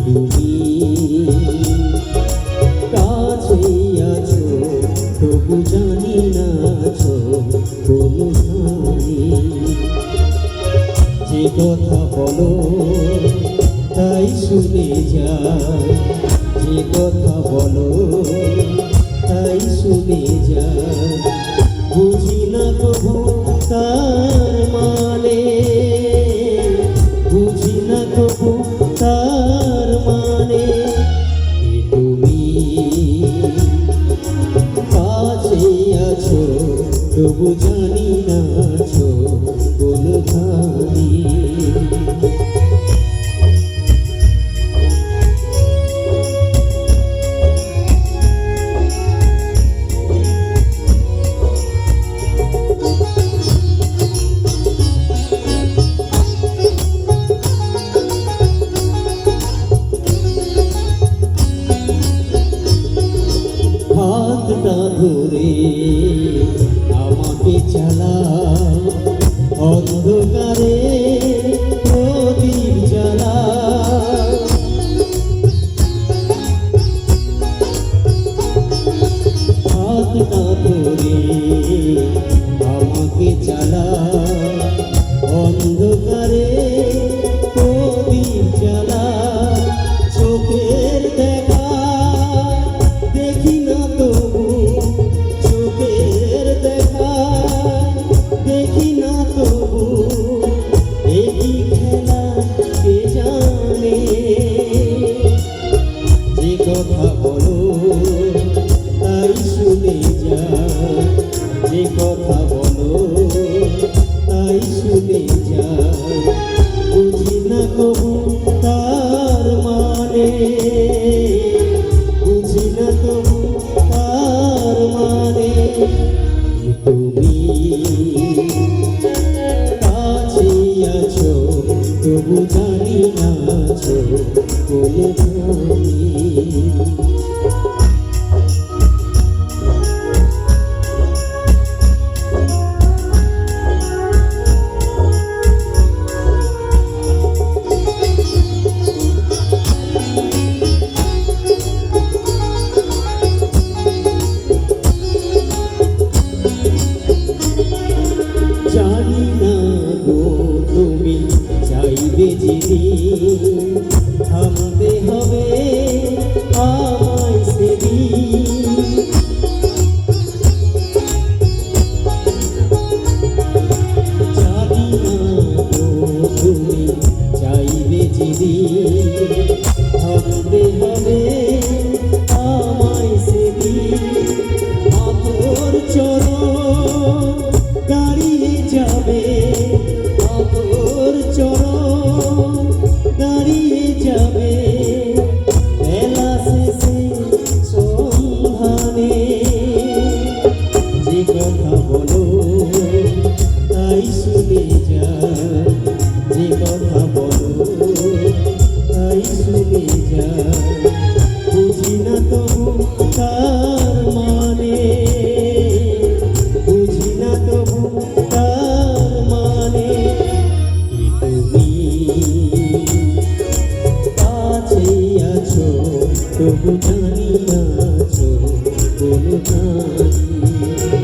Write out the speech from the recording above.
তুমি কাছে আছো জানি না আছো যে কথা বলো তাই শুনে যায় যে কথা বলো, তাই শুনে যায় বুঝি না তবু অন্ধকারে প্রদীপ জ্বালা। হাতটা ধরে আমাকে চালা অন্ধকারে প্রদীপ জ্বালা। কথা বলো, তাই শুনে যা। যে কথা বলো, তাই শুনে যা। বুঝি না কবু তার মানে। বুঝি না তবু তার মানে। তুমি কাছে আছো, তবু জানি না আছো কোনখানে যেদিন থামতে হবে চলে যায় বুঝি না তবু তার মানে বুঝি না তবু তার মানে, মানে জানি না আছো কোনো জানি